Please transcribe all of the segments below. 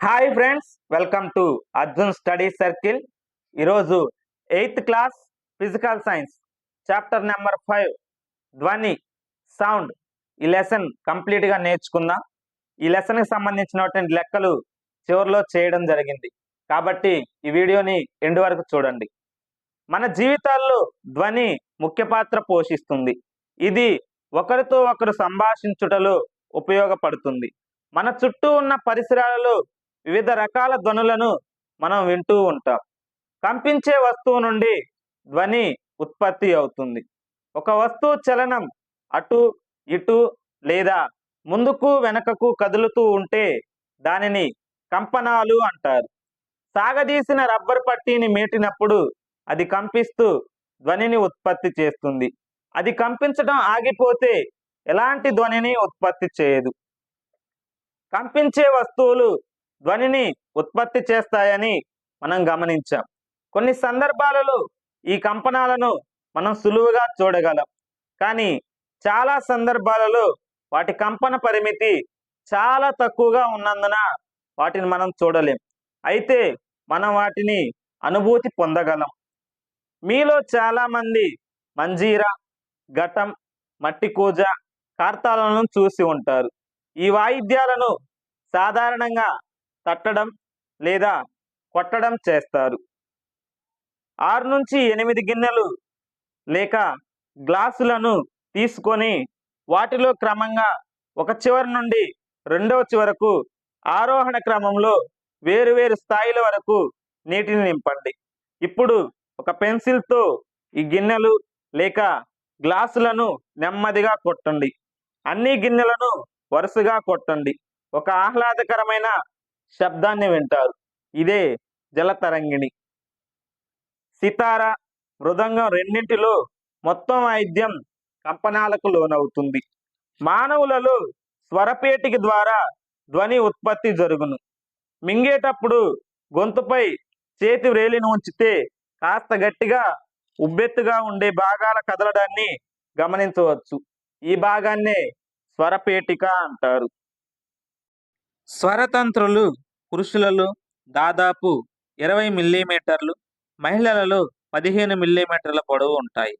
Hi friends welcome to Arjun study circle ఈరోజు eighth class physical science chapter number five ధ్వని sound ఈ lesson కంప్లీట్గా నేర్చుకుందాం. ఈ లెసన్కి సంబంధించినటువంటి లెక్కలు చివరిలో చేయడం జరిగింది. కాబట్టి ఈ వీడియోని ఎండు వరకు చూడండి. మన జీవితాల్లో ధ్వని ముఖ్య పాత్ర పోషిస్తుంది. ఇది ఒకరితో ఒకరు సంభాషించుటలో ఉపయోగపడుతుంది. మన చుట్టూ ఉన్న పరిసరాలలో వివిధ రకాల ధ్వనులను మనం వింటూ ఉంటాం. కంపించే వస్తువు నుండి ధ్వని ఉత్పత్తి అవుతుంది. ఒక వస్తువు చలనం అటు ఇటు లేదా ముందుకు వెనకకు కదులుతూ ఉంటే దానిని కంపనాలు అంటారు. సాగదీసిన రబ్బర్ పట్టీని మేటినప్పుడు అది కంపిస్తూ ధ్వనిని ఉత్పత్తి చేస్తుంది. అది కంపించడం ఆగిపోతే ఎలాంటి ధ్వనిని ఉత్పత్తి చేయదు. కంపించే వస్తువులు ధ్వనిని ఉత్పత్తి చేస్తాయని మనం గమనించాం. కొన్ని సందర్భాలలో ఈ కంపనాలను మనం సులువుగా చూడగలం. కానీ చాలా సందర్భాలలో వాటి కంపన పరిమితి చాలా తక్కువగా ఉన్నందున వాటిని మనం చూడలేం. అయితే మనం వాటిని అనుభూతి పొందగలం. మీలో చాలామంది మంజీరా ఘటం మట్టి కూజ కార్తాలను చూసి ఉంటారు. ఈ వాయిద్యాలను సాధారణంగా తట్టడం లేదా కొట్టడం చేస్తారు. ఆరు నుంచి ఎనిమిది గిన్నెలు లేక గ్లాసులను తీసుకొని వాటిలో క్రమంగా ఒక చివరి నుండి రెండవ చివరకు ఆరోహణ క్రమంలో వేరువేరు స్థాయిల వరకు నీటిని నింపండి. ఇప్పుడు ఒక పెన్సిల్తో ఈ గిన్నెలు లేక గ్లాసులను నెమ్మదిగా కొట్టండి. అన్ని గిన్నెలను వరుసగా కొట్టండి. ఒక ఆహ్లాదకరమైన శబ్దాన్ని వింటారు. ఇదే జలతరంగిణి. సితార మృదంగం రెండింటిలో మొత్తం వాయిద్యం కంపనాలకు లోనవుతుంది. మానవులలో స్వరపేటిక ద్వారా ధ్వని ఉత్పత్తి జరుగును. మింగేటప్పుడు గొంతుపై చేతి వ్రేలిని ఉంచితే కాస్త గట్టిగా ఉబ్బెత్తుగా ఉండే భాగాల కదలడాన్ని గమనించవచ్చు. ఈ భాగాన్నే స్వరపేటిక అంటారు. స్వరతంత్రులు పురుషులలో దాదాపు ఇరవై మిల్లీమీటర్లు మహిళలలో పదిహేను మిల్లీమీటర్ల పొడవు ఉంటాయి.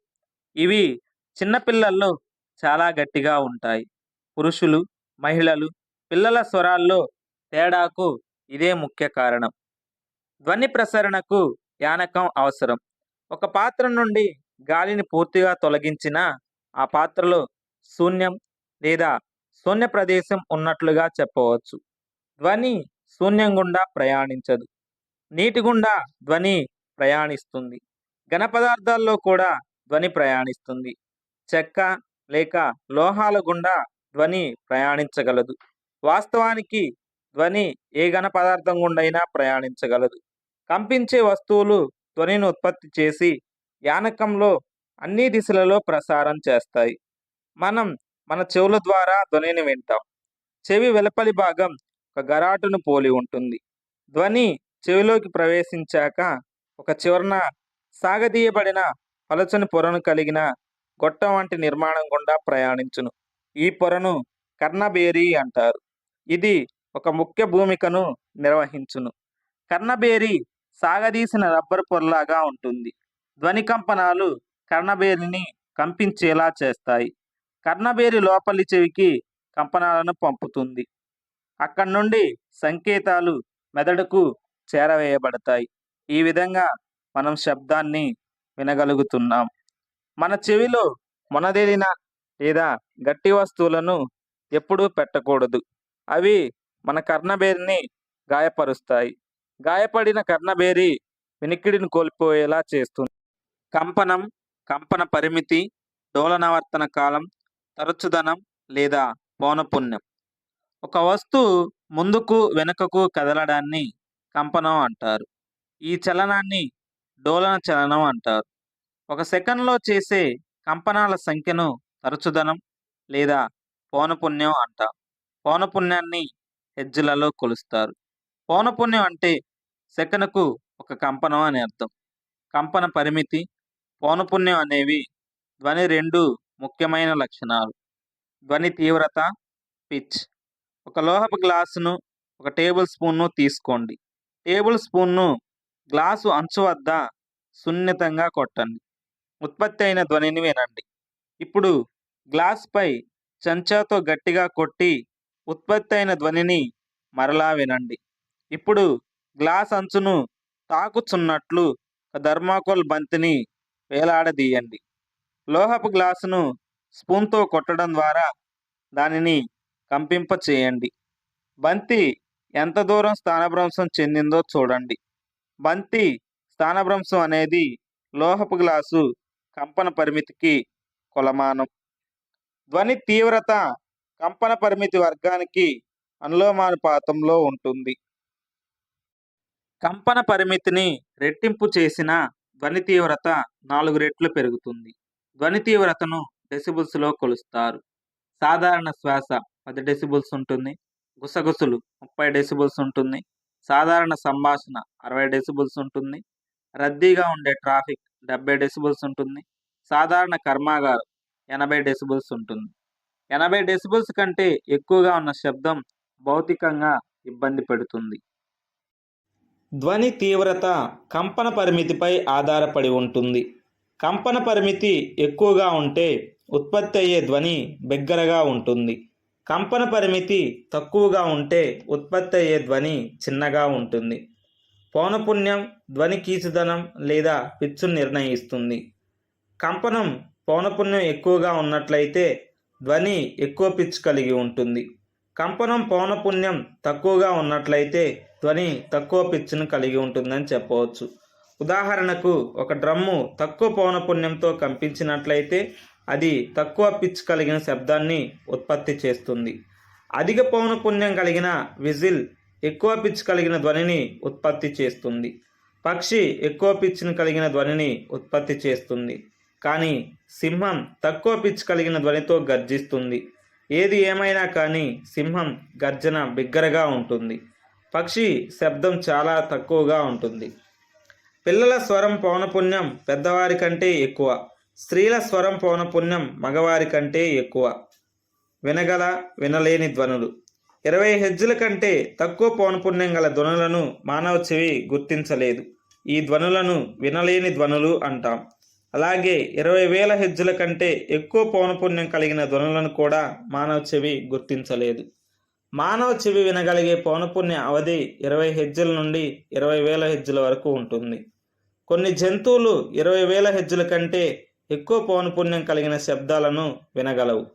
ఇవి చిన్నపిల్లల్లో చాలా గట్టిగా ఉంటాయి. పురుషులు మహిళలు పిల్లల స్వరాల్లో తేడాకు ఇదే ముఖ్య కారణం. ధ్వని ప్రసరణకు యానకం అవసరం. ఒక పాత్ర నుండి గాలిని పూర్తిగా తొలగించిన ఆ పాత్రలో శూన్యం లేదా శూన్య ప్రదేశం ఉన్నట్లుగా చెప్పవచ్చు. ధ్వని శూన్యం గుండా ప్రయాణించదు. నీటి గుండా ధ్వని ప్రయాణిస్తుంది. ఘన పదార్థాల్లో కూడా ధ్వని ప్రయాణిస్తుంది. చెక్క లేక లోహాల గుండా ధ్వని ప్రయాణించగలదు. వాస్తవానికి ధ్వని ఏ ఘన పదార్థం గుండైనా ప్రయాణించగలదు. కంపించే వస్తువులు ధ్వనిని ఉత్పత్తి చేసి యానకంలో అన్ని దిశలలో ప్రసారం చేస్తాయి. మనం మన చెవుల ద్వారా ధ్వనిని వింటాం. చెవి వెలుపలి భాగం ఒక గరాటును పోలి ఉంటుంది. ధ్వని చెవిలోకి ప్రవేశించాక ఒక చివరన సాగదీయబడిన పలచని పొరను కలిగిన గొట్టం వంటి నిర్మాణం గుండా ప్రయాణించును. ఈ పొరను కర్ణబేరి అంటారు. ఇది ఒక ముఖ్య భూమికను నిర్వహించును. కర్ణబేరి సాగదీసిన రబ్బరు పొరలాగా ఉంటుంది. ధ్వని కంపనాలు కర్ణబేరిని కంపించేలా చేస్తాయి. కర్ణబేరి లోపలి చెవికి కంపనాలను పంపుతుంది. అక్కడి నుండి సంకేతాలు మెదడుకు చేరవేయబడతాయి. ఈ విధంగా మనం శబ్దాన్ని వినగలుగుతున్నాం. మన చెవిలో మొనదేలిన లేదా గట్టి వస్తువులను ఎప్పుడూ పెట్టకూడదు. అవి మన కర్ణబేరిని గాయపరుస్తాయి. గాయపడిన కర్ణబేరి వినికిడిని కోల్పోయేలా చేస్తుంది. కంపనం కంపన పరిమితి డోలనవర్తన కాలం తరచుదనం లేదా పౌనపుణ్యం ఒక వస్తువు ముందుకు వెనుకకు కదలడాన్ని కంపనం అంటారు. ఈ చలనాన్ని డోలన చలనం అంటారు. ఒక సెకండ్లో చేసే కంపనాల సంఖ్యను తరచుదనం లేదా పౌనపుణ్యం అంటాం పౌనపుణ్యాన్ని హెజ్జులలో కొలుస్తారు. పౌనపుణ్యం అంటే సెకనుకు ఒక కంపనం అని అర్థం. కంపన పరిమితి పౌనపుణ్యం అనేవి ధ్వని రెండు ముఖ్యమైన లక్షణాలు. ధ్వని తీవ్రత పిచ్ ఒక లోహపు గ్లాసును ఒక టేబుల్ స్పూన్ను తీసుకోండి. టేబుల్ స్పూన్ను గ్లాసు అంచు వద్ద సున్నితంగా కొట్టండి. ఉత్పత్తి అయిన ధ్వనిని వినండి. ఇప్పుడు గ్లాస్పై చెంచాతో గట్టిగా కొట్టి ఉత్పత్తి అయిన ధ్వనిని మరలా వినండి. ఇప్పుడు గ్లాస్ అంచును తాకుచున్నట్లు ఒక థర్మాకోల్ బంతిని వేలాడదీయండి. లోహపు గ్లాసును స్పూన్తో కొట్టడం ద్వారా దానిని కంపింప చేయండి బంతి ఎంత దూరం స్థానభ్రంశం చెందిందో చూడండి. బంతి స్థానభ్రంశం అనేది లోహపు గ్లాసు కంపన పరిమితికి కొలమానం. ధ్వని తీవ్రత కంపన పరిమితి వర్గానికి అనులోమానుపాతంలో ఉంటుంది. కంపన పరిమితిని రెట్టింపు చేసిన ధ్వని తీవ్రత నాలుగు రెట్లు పెరుగుతుంది. ధ్వని తీవ్రతను డెసిబుల్స్లో కొలుస్తారు. సాధారణ శ్వాస పది డెసిబుల్స్ ఉంటుంది. గుసగుసలు ముప్పై డెసిబుల్స్ ఉంటుంది. సాధారణ సంభాషణ అరవై డెసిబుల్స్ ఉంటుంది. రద్దీగా ఉండే ట్రాఫిక్ డెబ్బై డెసిబుల్స్ ఉంటుంది. సాధారణ కర్మాగారం ఎనభై డెసిబుల్స్ ఉంటుంది. ఎనభై డెసిబుల్స్ కంటే ఎక్కువగా ఉన్న శబ్దం భౌతికంగా ఇబ్బంది పెడుతుంది. ధ్వని తీవ్రత కంపన పరిమితిపై ఆధారపడి ఉంటుంది. కంపన పరిమితి ఎక్కువగా ఉంటే ఉత్పత్తి అయ్యే ధ్వని బిగ్గరగా ఉంటుంది. కంపన పరిమితి తక్కువగా ఉంటే ఉత్పత్తి అయ్యే ధ్వని చిన్నగా ఉంటుంది. పౌనపుణ్యం ధ్వని కీచుదనం లేదా పిచ్చును నిర్ణయిస్తుంది. కంపనం పౌనపుణ్యం ఎక్కువగా ఉన్నట్లయితే ధ్వని ఎక్కువ పిచ్ కలిగి ఉంటుంది. కంపనం పౌనపుణ్యం తక్కువగా ఉన్నట్లయితే ధ్వని తక్కువ పిచ్చును కలిగి ఉంటుందని చెప్పవచ్చు. ఉదాహరణకు ఒక డ్రమ్ము తక్కువ పౌనపుణ్యంతో కంపించినట్లయితే అది తక్కువ పిచ్ కలిగిన శబ్దాన్ని ఉత్పత్తి చేస్తుంది. అధిక పౌనపుణ్యం కలిగిన విజిల్ ఎక్కువ పిచ్ కలిగిన ధ్వనిని ఉత్పత్తి చేస్తుంది. పక్షి ఎక్కువ పిచ్ని కలిగిన ధ్వనిని ఉత్పత్తి చేస్తుంది. కానీ సింహం తక్కువ పిచ్ కలిగిన ధ్వనితో గర్జిస్తుంది. ఏది ఏమైనా కానీ సింహం గర్జన బిగ్గరగా ఉంటుంది. పక్షి శబ్దం చాలా తక్కువగా ఉంటుంది. పిల్లల స్వరం పౌనపుణ్యం పెద్దవారి కంటే ఎక్కువ. స్త్రీల స్వరం పౌనపుణ్యం మగవారి కంటే ఎక్కువ. వినగల వినలేని ధ్వనులు. ఇరవై హెజ్జుల కంటే తక్కువ పౌనపుణ్యం గల ధ్వనులను మానవ చెవి గుర్తించలేదు. ఈ ధ్వనులను వినలేని ధ్వనులు అంటాం. అలాగే ఇరవై వేల హెజ్జుల కంటే ఎక్కువ పౌనపుణ్యం కలిగిన ధ్వనులను కూడా మానవ చెవి గుర్తించలేదు. మానవ చెవి వినగలిగే పౌనపుణ్య అవధి ఇరవై హెజ్జుల నుండి ఇరవై వేల హెజ్జుల వరకు ఉంటుంది. కొన్ని జంతువులు ఇరవై వేల హెజ్జుల కంటే ఎక్కువ పౌనపుణ్యం కలిగిన శబ్దాలను వినగలవు.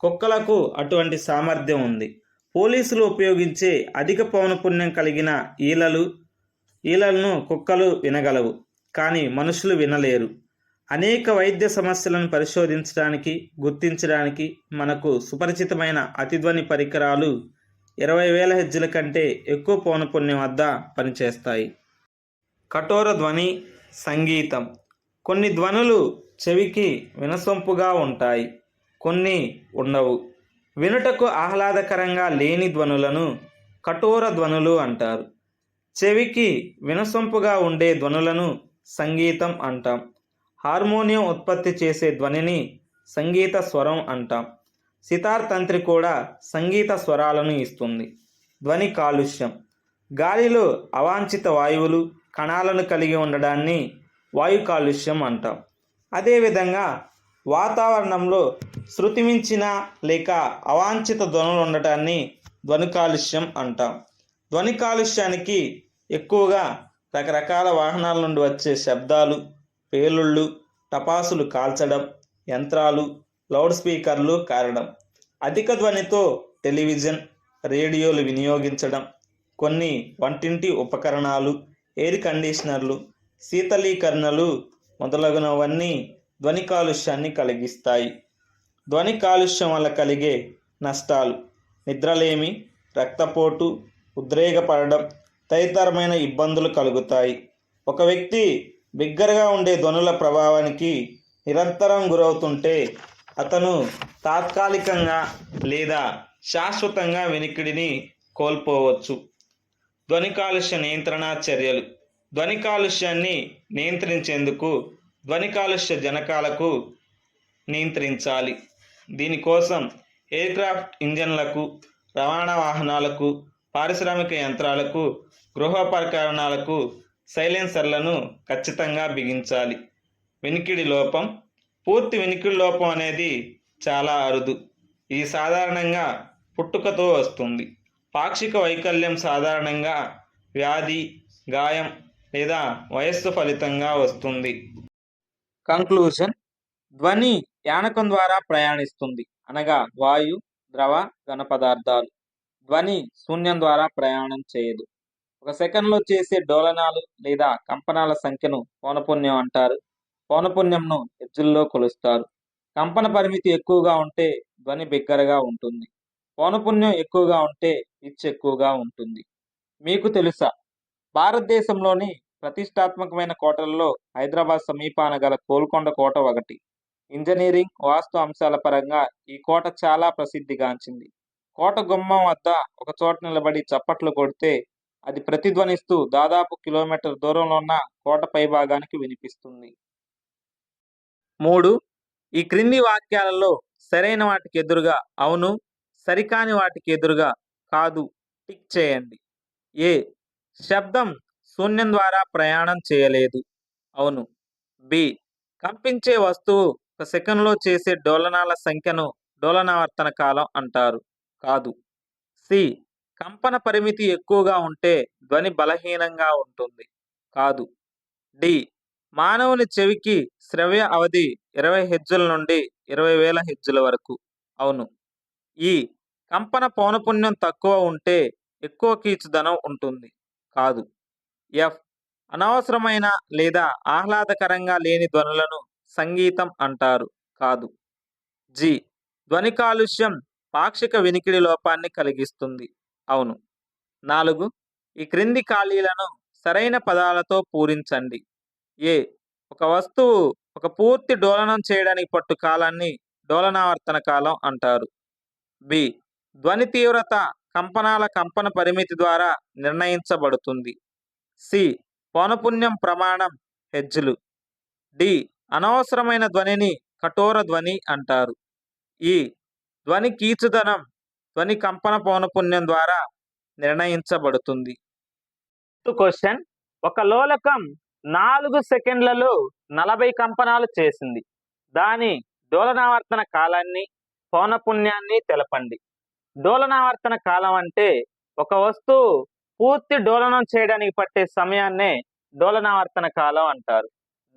కుక్కలకు అటువంటి సామర్థ్యం ఉంది. పోలీసులు ఉపయోగించే అధిక పౌనపుణ్యం కలిగిన ఈలలు ఈలలను కుక్కలు వినగలవు కానీ మనుషులు వినలేరు. అనేక వైద్య సమస్యలను పరిశోధించడానికి గుర్తించడానికి మనకు సుపరిచితమైన అతిధ్వని పరికరాలు ఇరవై వేల హెజ్జుల కంటే ఎక్కువ పౌనపుణ్యం వద్ద పనిచేస్తాయి. కఠోర ధ్వని సంగీతం. కొన్ని ధ్వనులు చెవికి వినసొంపుగా ఉంటాయి. కొన్ని ఉండవు. వినుటకు ఆహ్లాదకరంగా లేని ధ్వనులను కఠోర ధ్వనులు అంటారు. చెవికి వినసొంపుగా ఉండే ధ్వనులను సంగీతం అంటాం. హార్మోనియం ఉత్పత్తి చేసే ధ్వనిని సంగీత స్వరం అంటాం. సితార్ తంత్రి కూడా సంగీత స్వరాలను ఇస్తుంది. ధ్వని కాలుష్యం. గాలిలో అవాంఛిత వాయువులు కణాలను కలిగి ఉండడాన్ని వాయు కాలుష్యం అంటాం. అదేవిధంగా వాతావరణంలో శృతిమించిన లేక అవాంఛిత ధ్వనులు ఉండటాన్ని ధ్వని కాలుష్యం అంటాం. ధ్వని కాలుష్యానికి ఎక్కువగా రకరకాల వాహనాల నుండి వచ్చే శబ్దాలు పేలుళ్ళు టపాసులు కాల్చడం యంత్రాలు లౌడ్ స్పీకర్లు కారడం అధిక ధ్వనితో టెలివిజన్ రేడియోలు వినియోగించడం కొన్ని వంటింటి ఉపకరణాలు ఎయిర్ కండిషనర్లు శీతలీకరణలు మొదలగునవన్నీ ధ్వని కాలుష్యాన్ని కలిగిస్తాయి. ధ్వని కాలుష్యం వల్ల కలిగే నష్టాలు నిద్రలేమి రక్తపోటు ఉద్రేకపడడం తదితరమైన ఇబ్బందులు కలుగుతాయి. ఒక వ్యక్తి బిగ్గరగా ఉండే ధ్వనుల ప్రభావానికి నిరంతరం గురవుతుంటే అతను తాత్కాలికంగా లేదా శాశ్వతంగా వెనికిడిని కోల్పోవచ్చు. ధ్వని కాలుష్య నియంత్రణ చర్యలు ధ్వని కాలుష్యాన్ని నియంత్రించేందుకు ధ్వని కాలుష్య జనకాలకు నియంత్రించాలి. దీనికోసం ఎయిర్క్రాఫ్ట్ ఇంజన్లకు రవాణా వాహనాలకు పారిశ్రామిక యంత్రాలకు గృహోపకరణాలకు సైలెన్సర్లను ఖచ్చితంగా బిగించాలి. వినికిడి లోపం పూర్తి వినికిడి లోపం అనేది చాలా అరుదు. ఇది సాధారణంగా పుట్టుకతో వస్తుంది. పాక్షిక వైకల్యం సాధారణంగా వ్యాధి గాయం లేదా వయస్సు ఫలితంగా వస్తుంది. కంక్లూజన్ ధ్వని యానకం ద్వారా ప్రయాణిస్తుంది. అనగా వాయు ద్రవ ఘన పదార్థాలు. ధ్వని శూన్యం ద్వారా ప్రయాణం చేయదు. ఒక సెకండ్లో చేసే డోలనాలు లేదా కంపనాల సంఖ్యను పౌనపుణ్యం అంటారు. పౌనపుణ్యంను హెజ్జుల్లో కొలుస్తారు. కంపన పరిమితి ఎక్కువగా ఉంటే ధ్వని బిగ్గరగా ఉంటుంది. పౌనపుణ్యం ఎక్కువగా ఉంటే పిచ్ ఎక్కువగా ఉంటుంది. మీకు తెలుసా? భారతదేశంలోని ప్రతిష్టాత్మకమైన కోటలలో హైదరాబాద్ సమీపాన గల గోల్కొండ కోట ఒకటి. ఇంజనీరింగ్ వాస్తు అంశాల పరంగా ఈ కోట చాలా ప్రసిద్ధిగాంచింది. కోట గుమ్మం వద్ద ఒక చోట నిలబడి చప్పట్లు కొడితే అది ప్రతిధ్వనిస్తూ దాదాపు కిలోమీటర్ దూరంలో ఉన్న కోట పైభాగానికి వినిపిస్తుంది. మూడు. ఈ క్రింది వాక్యాలలో సరైన వాటికి ఎదురుగా అవును సరికాని వాటికి ఎదురుగా కాదు టిక్ చేయండి. ఏ. శబ్దం శూన్యం ద్వారా ప్రయాణం చేయలేదు. అవును. బి. కంపించే వస్తువు ఒక సెకండ్లో చేసే డోలనాల సంఖ్యను డోలనావర్తన కాలం అంటారు. కాదు. సి. కంపన పరిమితి ఎక్కువగా ఉంటే ధ్వని బలహీనంగా ఉంటుంది. కాదు. డి. మానవుని చెవికి శ్రవ్య అవధి ఇరవై హెజ్జుల నుండి ఇరవై వేల హెజ్జుల వరకు. అవును. ఈ. కంపన పౌనపుణ్యం తక్కువ ఉంటే ఎక్కువ కీచుదనం ఉంటుంది. కాదు. ఎఫ్. అనవసరమైన లేదా ఆహ్లాదకరంగా లేని ధ్వనులను సంగీతం అంటారు కాదు. జి. ధ్వని కాలుష్యం పాక్షిక వినికిడి లోపాన్ని కలిగిస్తుంది. అవును. నాలుగు. ఈ క్రింది ఖాళీలను సరైన పదాలతో పూరించండి. ఏ. ఒక వస్తువు ఒక పూర్తి డోలనం చేయడానికి పట్టు కాలాన్ని డోలనావర్తన కాలం అంటారు. బి. ధ్వని తీవ్రత కంపనాల కంపన పరిమితి ద్వారా నిర్ణయించబడుతుంది. సి. పౌనపుణ్యం ప్రమాణం హెజ్జులు. డి. అనవసరమైన ధ్వనిని కఠోర ధ్వని అంటారు. ఈ ధ్వని కీచుదనం ధ్వని కంపన పౌనపుణ్యం ద్వారా నిర్ణయించబడుతుంది. క్వశ్చన్ ఒక లోలకం నాలుగు సెకండ్లలో నలభై కంపనాలు చేసింది. దాని డోలనావర్తన కాలాన్ని పౌనపుణ్యాన్ని తెలపండి. డోలనావర్తన కాలం అంటే ఒక వస్తువు పూర్తి డోలనం చేయడానికి పట్టే సమయాన్నే డోలనావర్తన కాలం అంటారు.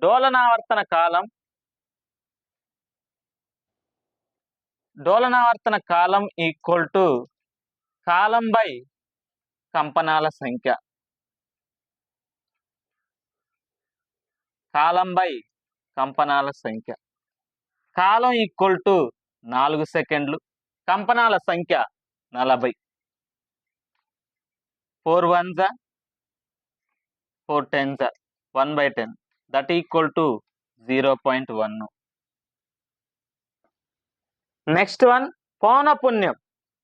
డోలనావర్తన కాలం డోలనావర్తన కాలం ఈక్వల్ టు కాలం బై కంపనాల సంఖ్య. కాలం బై కంపనాల సంఖ్య. కాలం ఈక్వల్ టు నాలుగు సెకండ్లు కంపనాల సంఖ్య నలభై. ఫోర్ వన్ జా ఫోర్ టెన్ జా one by ten. That equal to zero point one. Next one పౌనపుణ్యం.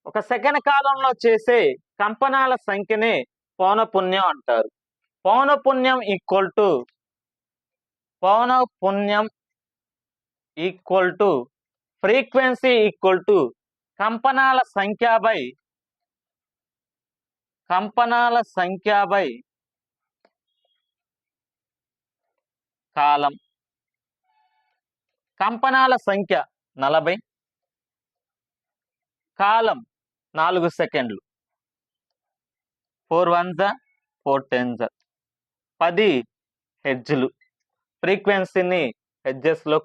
ఒక సెకండ్ కాలంలో చేసే కంపనాల సంఖ్యనే పౌనపుణ్యం అంటారు. పౌనపుణ్యం equal to పౌనపుణ్యం equal to frequency equal to కంపనాల సంఖ్య బై కంపనాల సంఖ్య బై కాలం. కంపనాల సంఖ్య నలభై. కాలం నాలుగు సెకండ్లు. ఫోర్ వన్ జా ఫోర్ టెన్ జా పది హెడ్జ్లు. ఫ్రీక్వెన్సీని హెడ్జెస్లో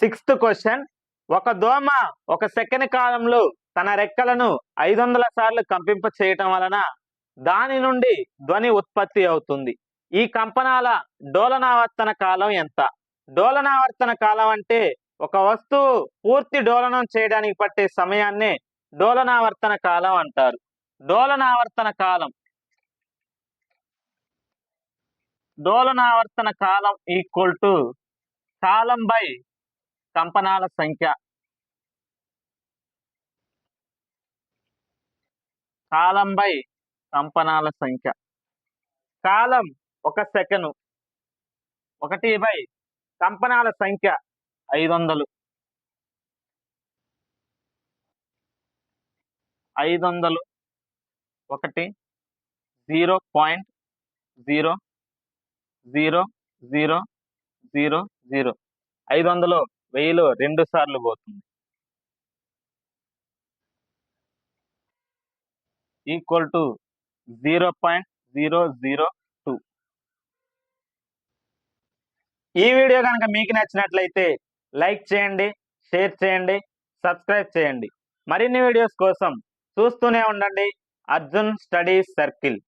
సిక్స్త్ క్వశ్చన్. ఒక దోమ ఒక సెకండ్ కాలంలో తన రెక్కలను ఐదు వందల సార్లు కంపింప చేయటం వలన దాని నుండి ధ్వని ఉత్పత్తి అవుతుంది. ఈ కంపనాల డోలనావర్తన కాలం ఎంత? డోలనావర్తన కాలం అంటే ఒక వస్తువు పూర్తి డోలనం చేయడానికి పట్టే సమయాన్నే డోలనావర్తన కాలం అంటారు. డోలనావర్తన కాలం. డోలనావర్తన కాలం ఈక్వల్ టు కాలం బై కంపనాల సంఖ్య. కాలం బై కంపనాల సంఖ్య. కాలం ఒక సెకను. ఒకటి బై కంపనాల సంఖ్య ఐదు వందలు ఐదు వందలు ఒకటి zero point zero zero zero zero zero. ఐదు వందలు వెయ్యిలో రెండు సార్లు పోతుంది. Equal to zero point zero zero two. ఈ వీడియో కనుక మీకు నచ్చినట్లయితే లైక్ చేయండి షేర్ చేయండి సబ్స్క్రైబ్ చేయండి. మరిన్ని వీడియోస్ కోసం చూస్తూనే ఉండండి. Arjun study circle.